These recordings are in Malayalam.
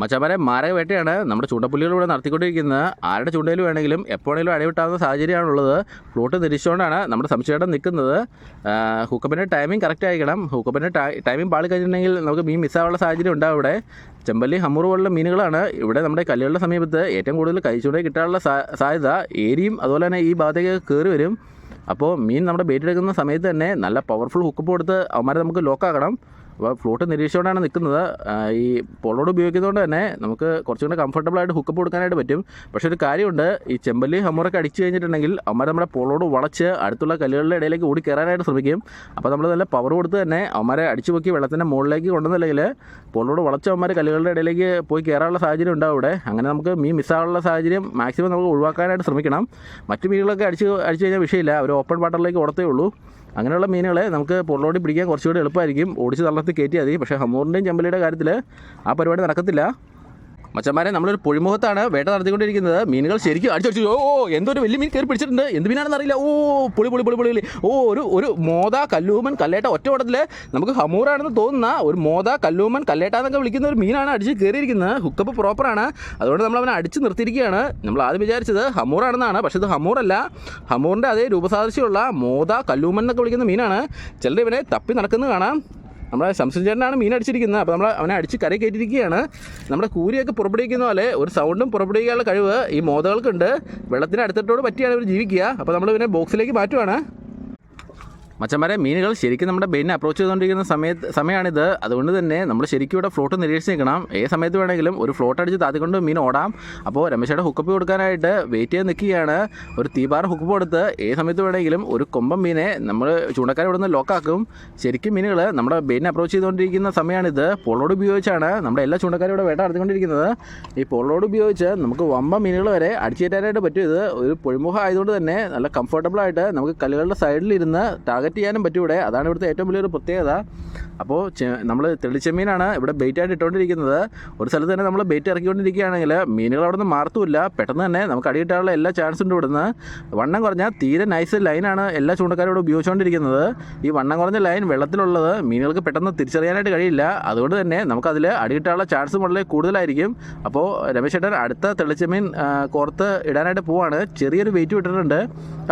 മച്ചാമാരെ മാരക വേട്ടയാണ് നമ്മുടെ ചൂണ്ടപ്പുലികളിലൂടെ നടത്തിക്കൊണ്ടിരിക്കുന്നത്. ആരുടെ ചൂണ്ടയിൽ വേണമെങ്കിലും എപ്പോഴെങ്കിലും അടിവിട്ടാവുന്ന സാഹചര്യമാണുള്ളത്. ഫ്ലൂട്ട് നിരീക്ഷിച്ചുകൊണ്ടാണ് നമ്മുടെ സംശയം നിൽക്കുന്നത്. ഹുക്കപ്പിന്റെ ടൈമിംഗ് കറക്റ്റ് ആയിരിക്കണം. ഹുക്കപ്പിന്റെ ടൈമിംഗ് പാളി കഴിഞ്ഞിട്ടുണ്ടെങ്കിൽ നമുക്ക് മീൻ മിസ്സാവാനുള്ള സാഹചര്യം ഉണ്ടാവും ഇവിടെ ചെമ്പല്ലി ഹമ്മൂർ പോലുള്ള മീനുകളാണ് ഇവിടെ നമ്മുടെ കല്ലുകളുടെ സമീപത്ത് ഏറ്റവും കൂടുതൽ കൈച്ചൂണ്ട കിട്ടാനുള്ള സാധ്യത. ഏരിയും അതുപോലെ തന്നെ ഈ ഭാഗത്തേക്ക് കയറി വരും. അപ്പോൾ മീൻ നമ്മുടെ ബേറ്റ് എടുക്കുന്ന സമയത്ത് തന്നെ നല്ല പവർഫുൾ ഹുക്കപ്പ് കൊടുത്ത് അവന്മാരെ നമുക്ക് ലോക്കാക്കണം അപ്പോൾ ഫ്ലൂട്ട് നിരീക്ഷിച്ചുകൊണ്ടാണ് നിൽക്കുന്നത്. ഈ പോളോട് ഉപയോഗിക്കുന്നതുകൊണ്ട് തന്നെ നമുക്ക് കുറച്ചും കൂടെ കംഫർട്ടബിൾ ആയിട്ട് ഹുക്കപ്പ് കൊടുക്കാനായിട്ട് പറ്റും. പക്ഷേ ഒരു കാര്യമുണ്ട് ഈ ചെമ്പല്ലി ഹമ്മറൊക്കെ അടിച്ചു കഴിഞ്ഞിട്ടുണ്ടെങ്കിൽ അവന്മാർ നമ്മുടെ പോളോട് വളച്ച് അടുത്തുള്ള കല്ലുകളുടെ ഇടയിലേക്ക് ഓടി കയറാനായിട്ട് ശ്രമിക്കും. അപ്പോൾ നമ്മൾ നല്ല പവർ കൊടുത്ത് തന്നെ അവന്മാരെ അടിച്ചു പൊക്കി വെള്ളത്തിന്റെ മുകളിലേക്ക് കൊണ്ടുവന്നില്ലെങ്കിൽ പോളോട് വളച്ച് അവന്മാർ കല്ലുകളുടെ ഇടയിലേക്ക് പോയി കയറാനുള്ള സാഹചര്യം ഉണ്ടാവും ഇവിടെ. അങ്ങനെ നമുക്ക് മീൻ മിസ്സാകാനുള്ള സാഹചര്യം മാക്സിമം നമുക്ക് ഒഴിവാക്കാനായിട്ട് ശ്രമിക്കണം. മറ്റു മീനുകളൊക്കെ അടിച്ച് അടിച്ചു കഴിഞ്ഞാൽ വിഷയമില്ല. അവർ ഓപ്പൺ വാട്ടറിലേക്ക് ഓടത്തേ ഉള്ളൂ. അങ്ങനെയുള്ള മീനുകളെ നമുക്ക് പൊള്ളോടി പിടിക്കാൻ കുറച്ചുകൂടി എളുപ്പമായിരിക്കും. ഓടിച്ച് തള്ളത്തിൽ കയറ്റിയാൽ മതി. പക്ഷേ ഹമ്മൂറിന്റെയും ചെമ്പലിയുടെ കാര്യത്തിൽ ആ പരിപാടി നടക്കത്തില്ല. മച്ചന്മാരെ നമ്മളൊരു പൊഴിമുഖത്താണ് വേട്ട നടത്തിക്കൊണ്ടിരിക്കുന്നത്. മീനുകൾ ശരിക്കും അടിച്ചടിച്ചു ഓ ഓ, എന്തോ ഒരു വലിയ മീൻ കയറി പിടിച്ചിട്ടുണ്ട്. എന്ത് മീനാണെന്ന് അറിയില്ല. ഓ പുളി പുളി പുളി പുളി. ഓ ഒരു ഒരു മോദ കല്ലൂമൻ കല്ലേട്ട ഒറ്റ നമുക്ക് ഹമൂറാണെന്ന് തോന്നുന്ന ഒരു മോദ കല്ലൂമൻ കല്ലേട്ട എന്നൊക്കെ വിളിക്കുന്ന ഒരു മീനാണ് അടിച്ച് കയറിയിരിക്കുന്നത്. ഹുക്കപ്പ് പ്രോപ്പറാണ് അതുകൊണ്ട് നമ്മൾ അവനെ അടിച്ച് നിർത്തിയിരിക്കുകയാണ്. നമ്മൾ ആദ്യം വിചാരിച്ചത് ഹമൂറാണെന്നാണ്. പക്ഷേ ഇത് ഹമൂറല്ല. ഹമൂറിന്റെ അതേ രൂപസാദൃശ്യമുള്ള മോദ കല്ലൂമൻ എന്നൊക്കെ വിളിക്കുന്ന മീനാണ്. ചിലർ ഇവനെ തപ്പി നടക്കുന്നത് കാണാം. നമ്മുടെ ശംസുൻ മീൻ അടിച്ചിരിക്കുന്നത്. അപ്പോൾ നമ്മൾ അവനെ അടിച്ച് കരയിൽ കയറ്റിയിരിക്കുകയാണ്. നമ്മുടെ കൂരിയൊക്കെ പുറപ്പെടുവിക്കുന്ന പോലെ ഒരു സൗണ്ടും പുറപ്പെടുവിക്കാനുള്ള കഴിവ് ഈ മോതകൾക്കുണ്ട് വെള്ളത്തിന് അടുത്തിട്ടോട് പറ്റിയാണ് ഇവർ ജീവിക്കുക. അപ്പോൾ നമ്മൾ ഇവനെ ബോക്സിലേക്ക് മാറ്റുവാണ്. മച്ചന്മാരെ മീനുകൾ ശരിക്കും നമ്മുടെ ബെയിനെ അപ്രോച്ച് ചെയ്തുകൊണ്ടിരിക്കുന്ന സമയത്ത് സമയമാണിത്. അതുകൊണ്ട് തന്നെ നമ്മൾ ശരിക്കും ഇവിടെ ഫ്ലോട്ട് നിരീക്ഷിച്ച് നിൽക്കണം ഏത് സമയത്ത് വേണമെങ്കിലും ഒരു ഫ്ലോട്ട് അടിച്ച് താത്തിക്കൊണ്ട് മീൻ ഓടാം. അപ്പോൾ രമേശയുടെ ഹുക്കപ്പ് കൊടുക്കാനായിട്ട് വെയിറ്റ് ചെയ്ത് നിൽക്കുകയാണ്. ഒരു തീപാറ ഹുക്കപ്പ് കൊടുത്ത് ഏത് സമയത്ത് വേണമെങ്കിലും ഒരു കൊമ്പം മീനെ നമ്മൾ ചൂണ്ടക്കാരെ ഇവിടെ നിന്ന് ലോക്കാക്കും ശരിക്കും മീനുകൾ നമ്മുടെ ബെയിനെ അപ്രോച്ച് ചെയ്തുകൊണ്ടിരിക്കുന്ന സമയമാണിത്. പൊള്ളോട് ഉപയോഗിച്ചാണ് നമ്മുടെ എല്ലാ ചൂണ്ടക്കാരും ഇവിടെ വേട്ട നടത്തിക്കൊണ്ടിരിക്കുന്നത്. ഈ പൊള്ളോട് ഉപയോഗിച്ച് നമുക്ക് വമ്പ മീനുകൾ വരെ അടിച്ചേറ്റാനായിട്ട് പറ്റും ഇത് ഒരു പൊഴിമുഖം ആയതുകൊണ്ട് തന്നെ നല്ല കംഫർട്ടബിൾ ആയിട്ട് നമുക്ക് കല്ലുകളുടെ സൈഡിലിരുന്ന് ടാർഗറ്റ് ചെയ്യാനും പറ്റും ഇവിടെ അതാണ് ഇവിടുത്തെ ഏറ്റവും വലിയൊരു പ്രത്യേകത. അപ്പോൾ നമ്മൾ തെളിച്ചമീനാണ് ഇവിടെ ബെയ്റ്റ് ആയിട്ട് ഇട്ടുകൊണ്ടിരിക്കുന്നത് ഒരു സ്ഥലത്ത് തന്നെ നമ്മൾ ബെയ്റ്റ് ഇറക്കിക്കൊണ്ടിരിക്കുകയാണെങ്കിൽ മീനുകൾ അവിടെ നിന്ന് മാർത്തുമില്ല പെട്ടെന്ന് തന്നെ നമുക്ക് അടിയിട്ടാനുള്ള എല്ലാ ചാൻസും ഉണ്ട് ഇവിടുന്ന്. വണ്ണം കുറഞ്ഞാൽ തീരെ നൈസ് ലൈനാണ് എല്ലാ ചൂണ്ടക്കാരും ഇവിടെ ഉപയോഗിച്ചുകൊണ്ടിരിക്കുന്നത്. ഈ വണ്ണം കുറഞ്ഞ ലൈൻ വെള്ളത്തിലുള്ളത് മീനുകൾക്ക് പെട്ടെന്ന് തിരിച്ചറിയാനായിട്ട് കഴിയില്ല. അതുകൊണ്ട് തന്നെ നമുക്കതിൽ അടിയിട്ടാനുള്ള ചാൻസും വളരെ കൂടുതലായിരിക്കും. അപ്പോൾ രമേശ് ചേട്ടൻ അടുത്ത തെളിച്ചമീൻ കോർത്ത് ഇടാനായിട്ട് പോവാണ്. ചെറിയൊരു വെയിറ്റ് വിട്ടിട്ടുണ്ട്.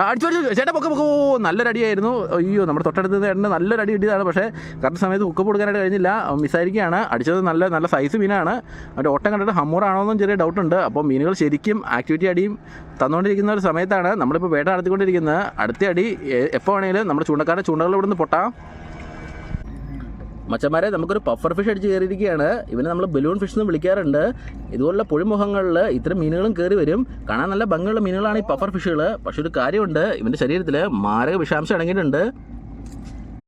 അടിച്ചു ചേട്ടാ പൊക്കെ പൊക്കെ. നല്ലൊരു അടിയായിരുന്നു. അയ്യോ നമ്മുടെ തൊട്ടടുത്ത് ചേട്ടന് നല്ലൊരു അടി കിട്ടിയതാണ്. പക്ഷേ കറക്റ്റ് സമയത്ത് കുക്ക് കൊടുക്കാനായിട്ട് കഴിഞ്ഞില്ല. മിസ്സായിരിക്കുകയാണ്. അടിച്ചത് നല്ല നല്ല സൈസ് മീനാണ്. അവന്റെ ഓട്ടം കണ്ടിട്ട് ഹമ്മൂറാണോ എന്നും ചെറിയ ഡൗട്ട് ഉണ്ട്. അപ്പോൾ മീനുകൾ ശരിക്കും ആക്ടിവിറ്റി അടിയും തന്നുകൊണ്ടിരിക്കുന്ന ഒരു സമയത്താണ് നമ്മളിപ്പോൾ വേട്ട നടത്തിക്കൊണ്ടിരിക്കുന്നത്. അടുത്ത അടി എപ്പോൾ വേണമെങ്കിലും നമ്മുടെ ചൂണ്ടക്കാരുടെ ചൂണ്ടകൾ ഇവിടുന്ന് പൊട്ടാം. മച്ചന്മാരെ നമുക്കൊരു പഫർ ഫിഷ് അടിച്ച് കയറിയിരിക്കുകയാണ്. ഇവനെ നമ്മൾ ബലൂൺ ഫിഷ് എന്ന് വിളിക്കാറുണ്ട്. ഇതുപോലുള്ള പുഴിമുഖങ്ങളിൽ ഇത്തരം മീനുകളും കയറി വരും. കാണാൻ നല്ല ഭംഗിയുള്ള മീനുകളാണ് ഈ പഫർ ഫിഷുകൾ പക്ഷെ ഒരു കാര്യമുണ്ട് ഇവന്റെ ശരീരത്തിൽ മാരക വിഷാംശം അടങ്ങിയിട്ടുണ്ട്.